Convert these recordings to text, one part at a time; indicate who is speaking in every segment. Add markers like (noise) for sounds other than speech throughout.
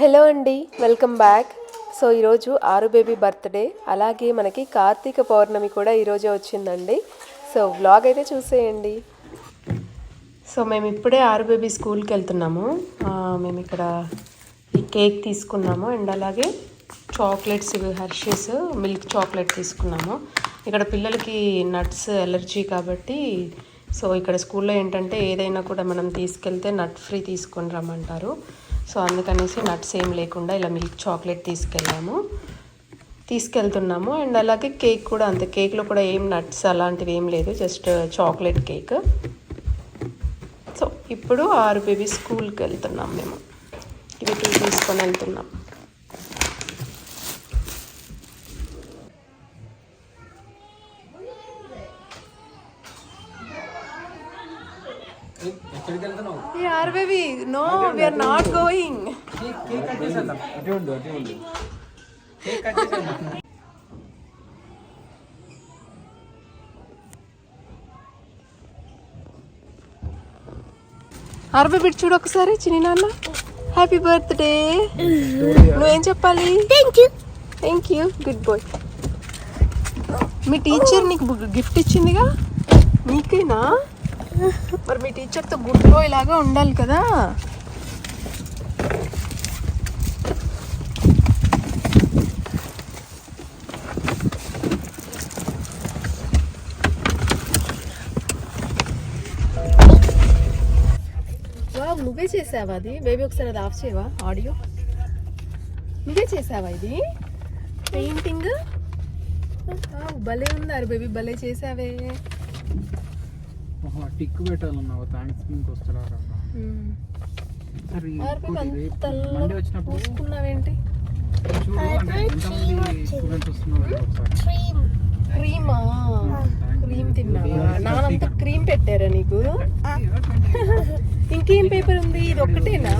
Speaker 1: Hello అండి welcome back. So ఈరోజు ఆరు బేబీ బర్త్డే. అలాగే మనకి కార్తీక పౌర్ణమి కూడా ఈరోజే వచ్చిందండి. సో వ్లాగ్ అయితే చూసేయండి. సో మేము ఇప్పుడే ఆరు బేబీ స్కూల్కి వెళ్తున్నాము. మేము ఇక్కడ ఈ కేక్ తీసుకున్నాము అండ్ అలాగే చాక్లెట్స్ హర్షీస్ మిల్క్ చాక్లెట్ తీసుకున్నాము. ఇక్కడ పిల్లలకి నట్స్ ఎలర్జీ కాబట్టి సో ఇక్కడ స్కూల్లో ఏంటంటే ఏదైనా కూడా మనం తీసుకెళ్తే నట్ ఫ్రీ తీసుకొని రమ్మంటారు. సో అందుకనేసి నట్స్ ఏం లేకుండా ఇలా మిల్క్ చాక్లెట్ తీసుకెళ్ళాము. తీసుకెళ్తున్నాము. అండ్ అలాగే కేక్ కూడా అంతే. కేక్లో కూడా ఏం నట్స్ అలాంటివి ఏం లేదు. Just chocolate cake. సో ఇప్పుడు ఆరు బేబీ స్కూల్కి వెళ్తున్నాం మేము. ఇవి టూ తీసుకొని వెళ్తున్నాం. Aaru baby no we're not going
Speaker 2: cake cake cut చేసేద్దాం అటు ఉండు అటు ఉండు కేక్ కట్ చేసేద్దాం
Speaker 1: ఆరు బేబీ చూడు ఒకసారి చిన్ని నాన్న హ్యాపీ బర్త్డే నువ్వేం చెప్పాలి
Speaker 3: thank you
Speaker 1: thank you good boy me teacher నీకు గిఫ్ట్ ఇచ్చిందిగా నీకేనా మరి మీ టీచర్తో గుడ్ బాయ్ లాగా ఉండాలి కదా? వావ్ నువ్వే చేసావా అది? బేబీ ఒకసారి అది ఆఫ్ చేయవా? ఆడియో నువ్వే చేసావా ఇది? పెయింటింగ్ భలే ఉన్నారు బేబీ భలే చేసావే.
Speaker 2: టిక్ పెట్టాలన్నావు థ్యాంక్స్ వస్తారా
Speaker 1: మ్మ్.
Speaker 2: సరే మండే వచ్చినప్పుడు
Speaker 1: పూసుకున్నావేంటి
Speaker 2: చూడు అంటే ఎంతమంది స్టూడెంట్స్ వస్తున్నారు ఒకసారి.
Speaker 3: క్రీమ్
Speaker 1: క్రీమా? క్రీమ్ తిన్నావా? నానంతా క్రీమ్ పెట్టారా నీకు? ఇంకేం పేపర్ ఉంది? ఇది ఒక్కటేనా?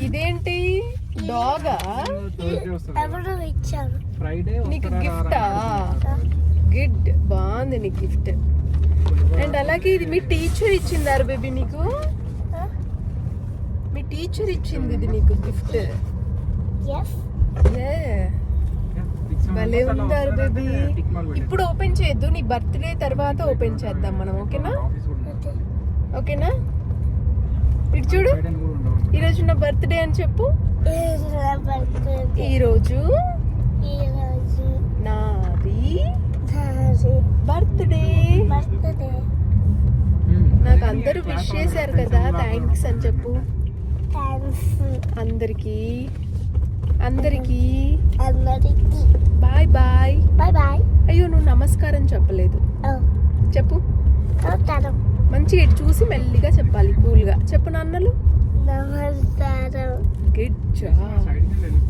Speaker 1: ఇదేంటి? డాగా నీకు గిఫ్టా గిడ్. బాగుంది నీ గిఫ్ట్. అండ్ అలాగే ఇది మీ టీచర్ ఇచ్చిందారు బేబీ నీకు మీ టీచర్ ఇచ్చింది ఇది నీకు గిఫ్ట్. భలే ఉందారు బేబీ. ఇప్పుడు ఓపెన్ చేయొద్దు నీ బర్త్డే తర్వాత ఓపెన్ చేద్దాం మనం ఓకేనా? ఓకేనా? ఇటు చూడు. ఈరోజు నా బర్త్డే అని చెప్పు. ఈరోజు?
Speaker 3: ఈరోజు.
Speaker 1: నాది
Speaker 3: నాది
Speaker 1: బర్త్డే.
Speaker 3: బర్త్డే.
Speaker 1: నాకు అందరూ విష్ చేశారు కదా. థ్యాంక్స్ అని చెప్పు.
Speaker 3: థ్యాంక్స్
Speaker 1: అందరికీ. అందరికీ.
Speaker 3: అందరికి.
Speaker 1: బాయ్ బాయ్
Speaker 3: బాయ్ బాయ్
Speaker 1: అయ్యో నువ్వు నమస్కారం చెప్పలేదు. చెప్పు.
Speaker 3: నమస్కారం
Speaker 1: మంచిగా చూసి మెల్లిగా చెప్పాలి కూల్గా. చెప్పు నాన్నలు.
Speaker 3: నమస్కారం.
Speaker 1: గుడ్ జాబ్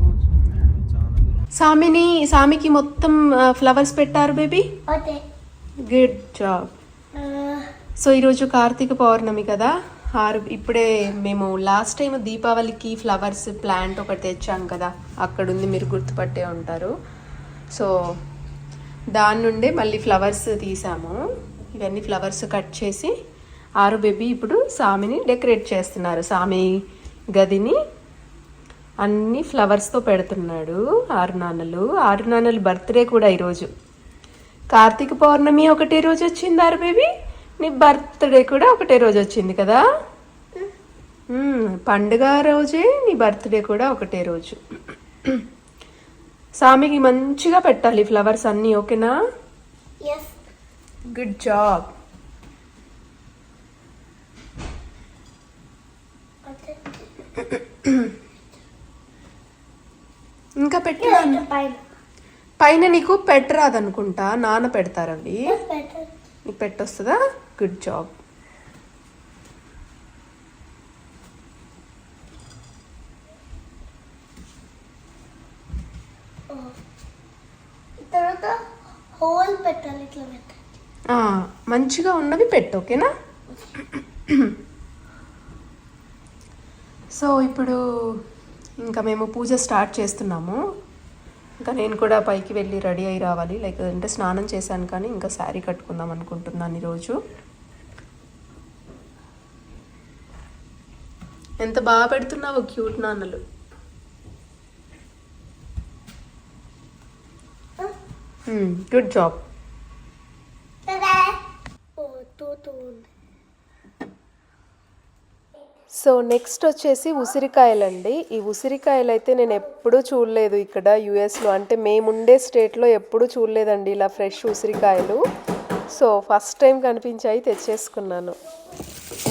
Speaker 1: సామిని సామికి మొత్తం ఫ్లవర్స్ పెట్టారు బేబీ గుడ్ జాబ్ సో ఈరోజు కార్తీక పౌర్ణమి కదా? ఆరు ఇప్పుడే మేము లాస్ట్ టైం దీపావళికి ఫ్లవర్స్ ప్లాంట్ ఒకటి తెచ్చాం కదా? అక్కడ ఉంది మీరు గుర్తుపట్టే ఉంటారు. సో దాని నుండే మళ్ళీ ఫ్లవర్స్ తీసాము. ఇవన్నీ ఫ్లవర్స్ కట్ చేసి ఆరు బేబీ ఇప్పుడు సామిని డెకరేట్ చేస్తున్నారు. సామి గదిని అన్ని ఫ్లవర్స్తో పెడుతున్నాడు ఆరు నాన్నలు ఆరు నాన్నలు బర్త్డే కూడా ఈరోజు. కార్తీక పౌర్ణమి ఒకటే రోజు వచ్చింది ఆరు బేబీ. నీ బర్త్డే కూడా ఒకటే రోజు వచ్చింది కదా? పండుగ రోజే నీ బర్త్డే కూడా ఒకటే రోజు. సామికి మంచిగా పెట్టాలి ఫ్లవర్స్ అన్నీ ఓకేనా? గుడ్ జాబ్ (coughs) ఇంకా పెట్టరా
Speaker 3: పైన.
Speaker 1: నీకు పెట్టరాదనుకుంటా నాన్న పెడతారు అవి నీకు పెట్టొస్తుందా? గుడ్ జాబ్
Speaker 3: తర్వాత హోల్ పెట్టాలి ఇట్లా పెట్టాలి
Speaker 1: ఆ, మంచిగా ఉన్నవి పెట్టు ఓకేనా? సో ఇప్పుడు ఇంకా మేము పూజ స్టార్ట్ చేస్తున్నాము. ఇంకా నేను కూడా పైకి వెళ్ళి రెడీ అయి రావాలి. లైక్ అంటే స్నానం చేశాను కానీ ఇంకా శారీ కట్టుకుందాం అనుకుంటున్నాను ఈరోజు. ఎంత బాగా పెడుతున్నావు క్యూట్ నాన్నలు. Good job
Speaker 3: Ta-da! ఓ టూ టూ ఉంది
Speaker 1: సో నెక్స్ట్ వచ్చేసి ఉసిరికాయలండి. ఈ ఉసిరికాయలు అయితే నేను ఎప్పుడూ చూడలేదు ఇక్కడ యుఎస్లో. అంటే మేముండే స్టేట్లో ఎప్పుడూ చూడలేదండి ఇలా ఫ్రెష్ ఉసిరికాయలు. సో ఫస్ట్ టైం కనిపించాయి తెచ్చేసుకున్నాను.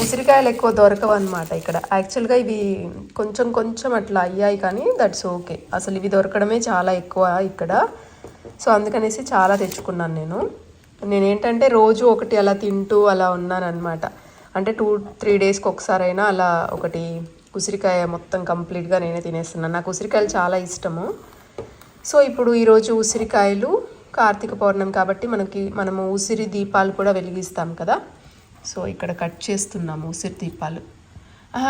Speaker 1: ఉసిరికాయలు ఎక్కువ దొరకవు అనమాట ఇక్కడ. యాక్చువల్గా ఇవి కొంచెం కొంచెం అట్లా అయ్యాయి కానీ దట్స్ ఓకే. అసలు ఇవి దొరకడమే చాలా ఎక్కువ ఇక్కడ. సో అందుకనేసి చాలా తెచ్చుకున్నాను నేను. నేనేంటంటే రోజు ఒకటి అలా తింటూ అలా ఉన్నాను అనమాట అంటే టూ త్రీ డేస్కి ఒకసారైనా అలా ఒకటి ఉసిరికాయ మొత్తం కంప్లీట్గా నేనే తినేస్తున్నాను. నాకు ఉసిరికాయలు చాలా ఇష్టము. సో ఇప్పుడు ఈరోజు ఉసిరికాయలు కార్తీక పౌర్ణమి కాబట్టి మనకి మనము ఉసిరి దీపాలు కూడా వెలిగిస్తాం కదా. సో ఇక్కడ కట్ చేస్తున్నాము ఉసిరి దీపాలు.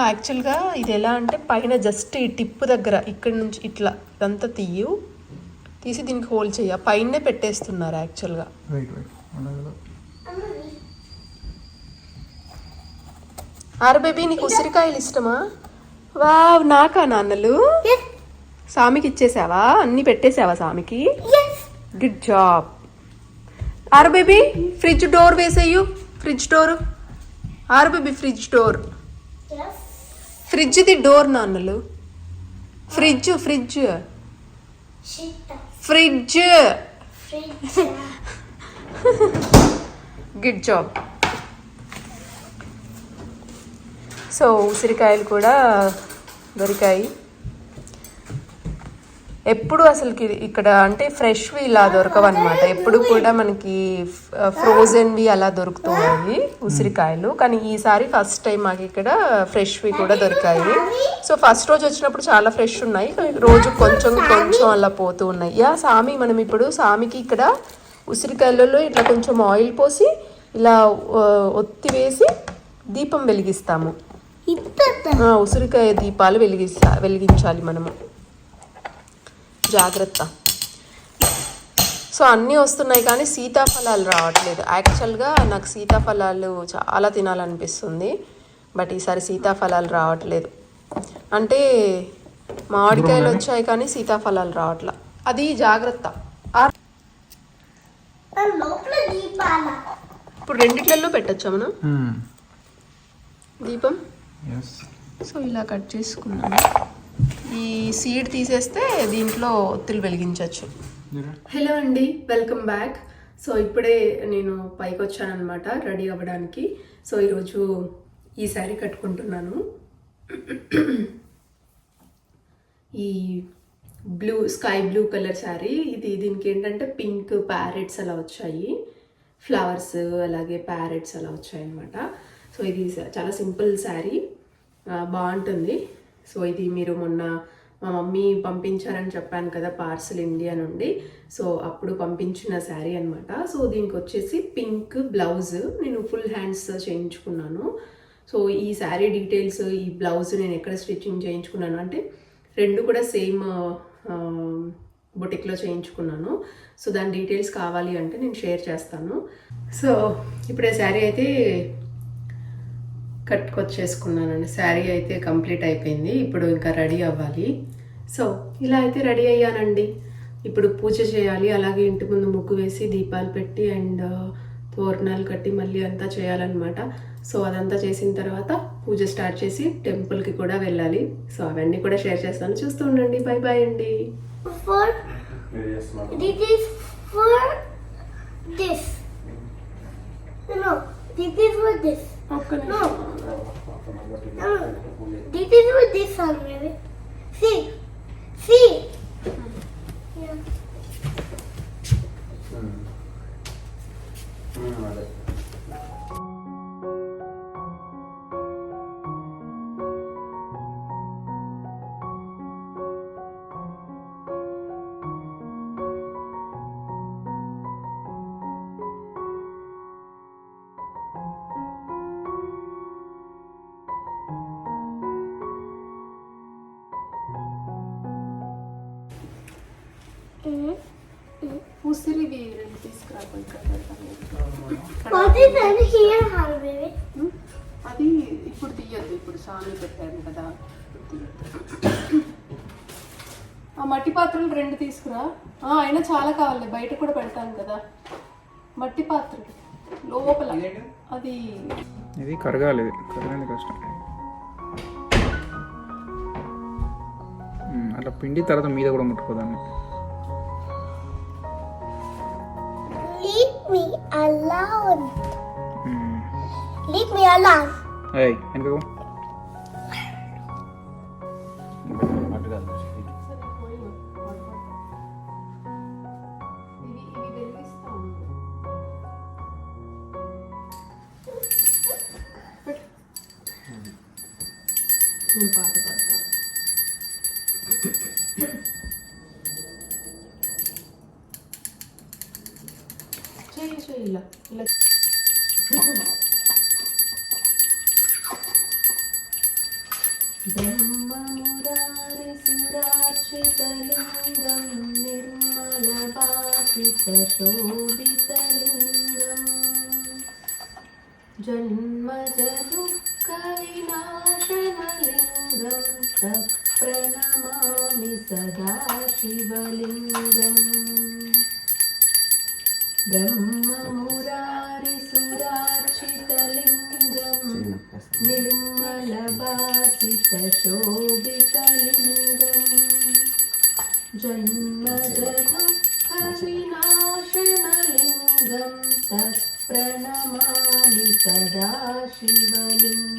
Speaker 1: యాక్చువల్గా ఇది ఎలా అంటే పైన జస్ట్ ఈ టిప్పు దగ్గర ఇక్కడ నుంచి ఇట్లా ఇదంతా తీయు. తీసి దీనికి హోల్ చేయ. పైనే పెట్టేస్తున్నారు యాక్చువల్గా ఆరు బేబీ నీకు ఉసిరికాయలు ఇష్టమా? వావ్ నాకా నాన్నలు? సామికి ఇచ్చేసావా? అన్నీ పెట్టేసావా సామికి. Good job Aaru baby fridge door వేసేయు. Fridge door. Aaru baby fridge
Speaker 3: door.
Speaker 1: ఫ్రిడ్జ్ది door నాన్నలు.
Speaker 3: Fridge
Speaker 1: fridge.
Speaker 3: Fridge.
Speaker 1: Good job (laughs) so ఉసిరికాయలు కూడా దొరికాయి. ఎప్పుడు అసలుకి ఇక్కడ అంటే ఫ్రెష్వి ఇలా దొరకవన్నమాట. ఎప్పుడు కూడా మనకి ఫ్రోజన్వి అలా దొరుకుతున్నాయి ఉసిరికాయలు. కానీ ఈసారి ఫస్ట్ టైం మాకు ఇక్కడ ఫ్రెష్వి కూడా దొరికాయి. సో ఫస్ట్ రోజు వచ్చినప్పుడు చాలా ఫ్రెష్ ఉన్నాయి. కానీ రోజు కొంచెం కొంచెం అలా పోతూ ఉన్నాయి. యా సామి మనం ఇప్పుడు సామికి ఇక్కడ ఉసిరికాయలలో ఇట్లా కొంచెం ఆయిల్ పోసి ఇలా ఒత్తి వేసి దీపం వెలిగిస్తాము. ఉసిరికాయ దీపాలు వెలిగిస్తా వెలిగించాలి మనము. జాగ్రత్త. సో అన్నీ వస్తున్నాయి కానీ సీతాఫలాలు రావట్లేదు. యాక్చువల్గా నాకు సీతాఫలాలు చాలా తినాలనిపిస్తుంది. బట్ ఈసారి సీతాఫలాలు రావట్లేదు. అంటే మామిడికాయలు వచ్చాయి కానీ సీతాఫలాలు రావట్లా. అది జాగ్రత్త. ఇప్పుడు రెండిట్లలో పెట్టచ్చా మనం? దీపం? సో ఇలా కట్ చేసుకున్నాను. ఈ సీడ్ తీసేస్తే దీంట్లో ఒత్తులు వెలిగించవచ్చు హలో అండి వెల్కమ్ బ్యాక్. సో ఇప్పుడే నేను పైకి వచ్చానమాట రెడీ అవ్వడానికి. సో ఈరోజు ఈ శారీ కట్టుకుంటున్నాను. ఈ blue sky blue colour sari. ఇది దీనికి ఏంటంటే పింక్ ప్యారెట్స్ అలా వచ్చాయి. ఫ్లవర్స్ అలాగే ప్యారెట్స్ అలా వచ్చాయి అనమాట సో ఇది చాలా సింపుల్ శారీ. బాగుంటుంది. సో ఇది మీరు మొన్న మా మమ్మీ పంపించారని చెప్పాను కదా పార్సల్ ఇండియా నుండి. సో అప్పుడు పంపించిన శారీ అనమాట సో దీనికి వచ్చేసి పింక్ బ్లౌజ్. నేను ఫుల్ హ్యాండ్స్ చేయించుకున్నాను. సో ఈ శారీ డీటెయిల్స్ ఈ బ్లౌజ్ నేను ఎక్కడ స్టిచ్చింగ్ చేయించుకున్నాను అంటే రెండు కూడా సేమ్ బొటిక్లో చేయించుకున్నాను. సో దాని డీటెయిల్స్ కావాలి అంటే నేను షేర్ చేస్తాను. సో ఇప్పుడు శారీ అయితే కట్టుకొచ్చేసుకున్నానండి శారీ అయితే కంప్లీట్ అయిపోయింది. ఇప్పుడు ఇంకా రెడీ అవ్వాలి. సో ఇలా అయితే రెడీ అయ్యానండి. ఇప్పుడు పూజ చేయాలి. అలాగే ఇంటి ముందు ముగ్గు వేసి దీపాలు పెట్టి అండ్ తోరణాలు కట్టి మళ్ళీ అంతా చేయాలన్నమాట. సో అదంతా చేసిన తర్వాత పూజ స్టార్ట్ చేసి టెంపుల్కి కూడా వెళ్ళాలి. సో అవన్నీ కూడా షేర్ చేస్తాను. చూస్తూ ఉండండి. బాయ్ బాయ్ అండి.
Speaker 3: Is for This is with this.
Speaker 1: Popcorn.
Speaker 3: No. no. This is with this one, maybe. See. See. Hmm.
Speaker 2: Yeah.
Speaker 1: ఉసిరివి తీసుకురా
Speaker 3: What is in here, huh, baby?
Speaker 1: అది ఇప్పుడు తీయద్దు ఇప్పుడు స్వామి పెట్టాను కదా. ఆ మట్టి పాత్రలు రెండు తీసుకురా. ఆ, అయినా చాలా కావాలి బయట కూడా పెడతాను కదా. మట్టి పాత్రలు లోపల. అది
Speaker 2: ఇది కరగాలి ఇది కరగాలి కష్టం. అట్లా పిండి తర్వాత మీద కూడా ముట్టుకోదాన్ని
Speaker 3: Leave me alone.
Speaker 2: ఉమ్.
Speaker 3: Leave me alone.
Speaker 2: ఏయ్ వెనకకు
Speaker 1: ఇవి ఇవి వెలిగిస్తా ఉండు. పెట్టు. నేను పాట ब्रह्ममुरारिसुरार्चितलिङ्गं निर्मलबासितशोभितलिङ्गम् जन्मजदुःखविनाशनलिङ्गं तत्प्रणमामि सदा शिवलिङ्गम् ब्रह्ममुरारिसुरार्चितलिङ्गम् निर्मलभासितशोभितलिङ्गम् जन्मजदुःखविनाशनलिङ्गं तत्प्रणमामि सदा शिवलिङ्गम्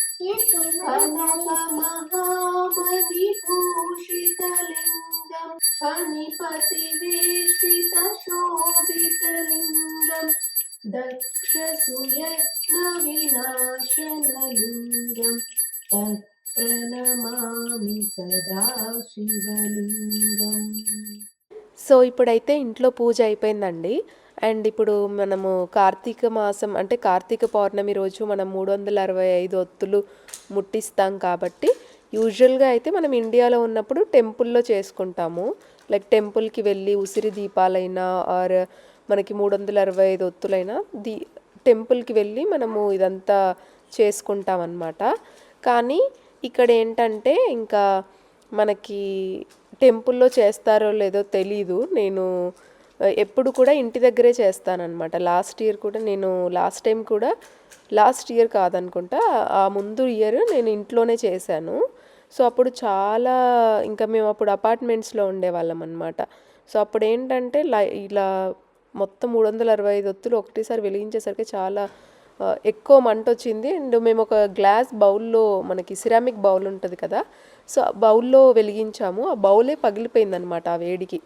Speaker 1: कनकमहामणिभूषितलिङ्गं फणिपतिवेष्टितशोभितलिङ्गं दक्षसुयत्नविनाशनलिङ्गं तत्प्रणमामि सदा शिवलिङ्गम् సో ఇప్పుడైతే ఇంట్లో పూజ అయిపోయిందండి అండ్ ఇప్పుడు మనము కార్తీక మాసం అంటే కార్తీక పౌర్ణమి రోజు మనం మూడు వందల అరవై ఐదు ఒత్తులు ముట్టిస్తాం కాబట్టి యూజువల్గా అయితే మనం ఇండియాలో ఉన్నప్పుడు టెంపుల్లో చేసుకుంటాము. లైక్ టెంపుల్కి వెళ్ళి ఉసిరి దీపాలైనా ఆర్ మనకి మూడు వందల అరవై ఐదు ఒత్తులైనా దీ టెంపుల్కి వెళ్ళి మనము ఇదంతా చేసుకుంటాం అన్నమాట కానీ ఇక్కడ ఏంటంటే ఇంకా మనకి టెంపుల్లో చేస్తారో లేదో తెలీదు. నేను ఎప్పుడు కూడా ఇంటి దగ్గరే చేస్తానన్నమాట. లాస్ట్ ఇయర్ కూడా నేను లాస్ట్ టైం కూడా లాస్ట్ ఇయర్ కాదనుకుంటా ఆ ముందు ఇయర్ నేను ఇంట్లోనే చేశాను. సో అప్పుడు చాలా ఇంకా మేము అప్పుడు అపార్ట్మెంట్స్లో ఉండేవాళ్ళం అనమాట సో అప్పుడు ఏంటంటే లై ఇలా మొత్తం మూడు వందల అరవై ఐదు ఒత్తులు ఒకటేసారి వెలిగించేసరికి చాలా ఎక్కువ మంట వచ్చింది. అండ్ మేము ఒక గ్లాస్ బౌల్లో మనకి సిరామిక్ బౌల్ ఉంటుంది కదా సో ఆ బౌల్లో వెలిగించాము. ఆ బౌలే పగిలిపోయిందనమాట ఆ వేడికి.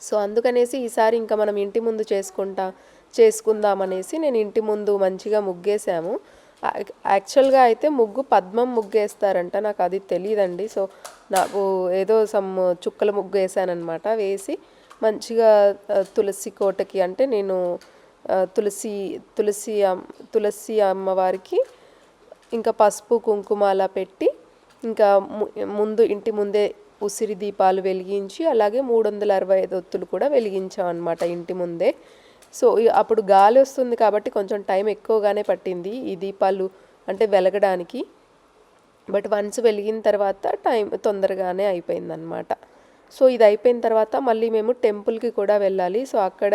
Speaker 1: సో అందుకనేసి ఈసారి ఇంకా మనం ఇంటి ముందు చేసుకుంటా చేసుకుందామనేసి నేను ఇంటి ముందు మంచిగా ముగ్గేసాము యాక్చువల్గా అయితే ముగ్గు పద్మం ముగ్గు వేస్తారంట నాకు అది తెలియదండి సో నాకు ఏదో సమ్ చుక్కల ముగ్గు వేసానమాట వేసి మంచిగా తులసి కోటకి అంటే నేను తులసి తులసి తులసి అమ్మవారికి ఇంకా పసుపు కుంకుమ అలా పెట్టి ఇంకా ముందు ఇంటి ముందే ఉసిరి దీపాలు వెలిగించి అలాగే మూడు వందల అరవై ఐదు ఒత్తులు కూడా వెలిగించాం అనమాట ఇంటి ముందే. సో అప్పుడు గాలి వస్తుంది కాబట్టి కొంచెం టైం ఎక్కువగానే పట్టింది ఈ దీపాలు అంటే వెలగడానికి. బట్ వన్స్ వెలిగిన తర్వాత టైం తొందరగానే అయిపోయిందనమాట సో ఇది అయిపోయిన తర్వాత మళ్ళీ మేము టెంపుల్కి కూడా వెళ్ళాలి. సో అక్కడ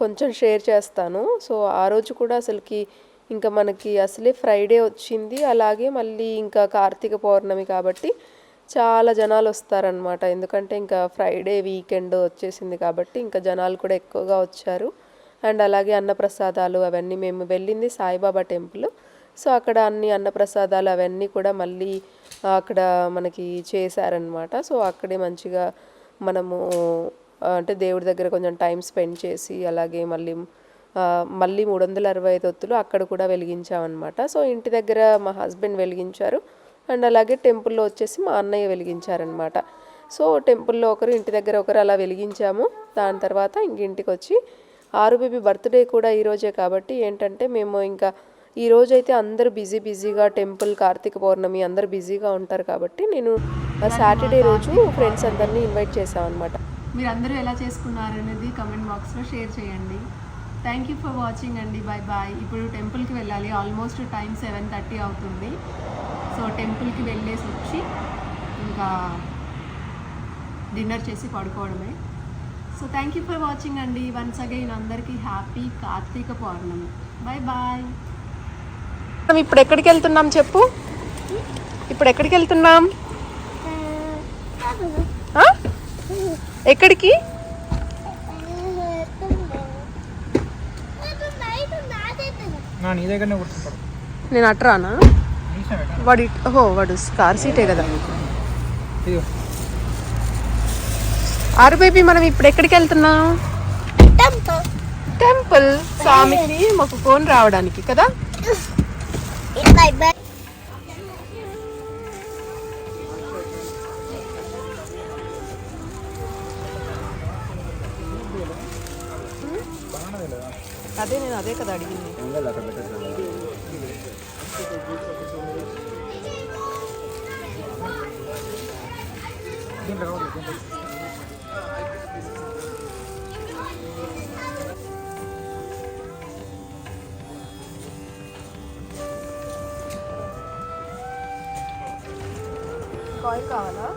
Speaker 1: కొంచెం షేర్ చేస్తాను. సో ఆ రోజు కూడా అసలుకి ఇంకా మనకి అసలే ఫ్రైడే వచ్చింది. అలాగే మళ్ళీ ఇంకా కార్తీక పౌర్ణమి కాబట్టి చాలా జనాలు వస్తారనమాట ఎందుకంటే ఇంకా ఫ్రైడే వీకెండ్ వచ్చేసింది కాబట్టి ఇంకా జనాలు కూడా ఎక్కువగా వచ్చారు. అండ్ అలాగే అన్నప్రసాదాలు అవన్నీ మేము వెళ్ళింది సాయిబాబా టెంపుల్. సో అక్కడ అన్ని అన్నప్రసాదాలు అవన్నీ కూడా మళ్ళీ అక్కడ మనకి చేశారనమాట సో అక్కడే మంచిగా మనము అంటే దేవుడి దగ్గర కొంచెం టైం స్పెండ్ చేసి అలాగే మళ్ళీ మళ్ళీ మూడు వందల అరవై ఐదు ఒత్తులు అక్కడ కూడా వెలిగించామన్నమాట. సో ఇంటి దగ్గర మా హస్బెండ్ వెలిగించారు. అండ్ అలాగే టెంపుల్లో వచ్చేసి మా అన్నయ్య వెలిగించారనమాట సో టెంపుల్లో ఒకరు ఇంటి దగ్గర ఒకరు అలా వెలిగించాము. దాని తర్వాత ఇంక ఇంటికి వచ్చి ఆరు బేబీ బర్త్డే కూడా ఈరోజే కాబట్టి ఏంటంటే మేము ఇంకా ఈ అందరు అందరూ బిజీ బిజీగా టెంపుల్ కార్తీక పౌర్ణమి అందరు బిజీగా ఉంటారు కాబట్టి నేను సాటర్డే రోజు ఫ్రెండ్స్ అందరినీ ఇన్వైట్ చేసాం అనమాట
Speaker 4: మీరు అందరూ ఎలా చేసుకున్నారు అనేది కమెంట్ బాక్స్లో షేర్ చేయండి. థ్యాంక్ యూ ఫర్ వాచింగ్ అండి. బాయ్ బాయ్ ఇప్పుడు టెంపుల్కి వెళ్ళాలి. ఆల్మోస్ట్ టైం సెవెన్ థర్టీ అవుతుంది. సో టెంపుల్కి వెళ్ళేసి వచ్చి ఇంకా డిన్నర్ చేసి పడుకోవడమే. So thank you for watching అండి. వన్స్ అగైన్ అందరికీ happy Karthika Pournami. Bye bye
Speaker 1: మనం ఇప్పుడు ఎక్కడికి వెళ్తున్నాం చెప్పు? ఇప్పుడు ఎక్కడికి వెళ్తున్నాం? ఎక్కడికి?
Speaker 2: నా దగ్గరనే కూర్చుంటాడు.
Speaker 1: నేను అట్రానా? వాడు ఇట్- ఓహో వాడు కార్ సీటే కదా. ఆరు బేబీ మనం ఇప్పుడు ఎక్కడికి వెళ్తున్నాం? టెంపుల్. స్వామికి మాకు ఫోన్ రావడానికి కదా?
Speaker 3: Bed.
Speaker 1: అదే నేను అదే కదా అడిగింది
Speaker 2: దీంట్లో కావాలి దీంట్లో
Speaker 1: కాయిల్ కావాలా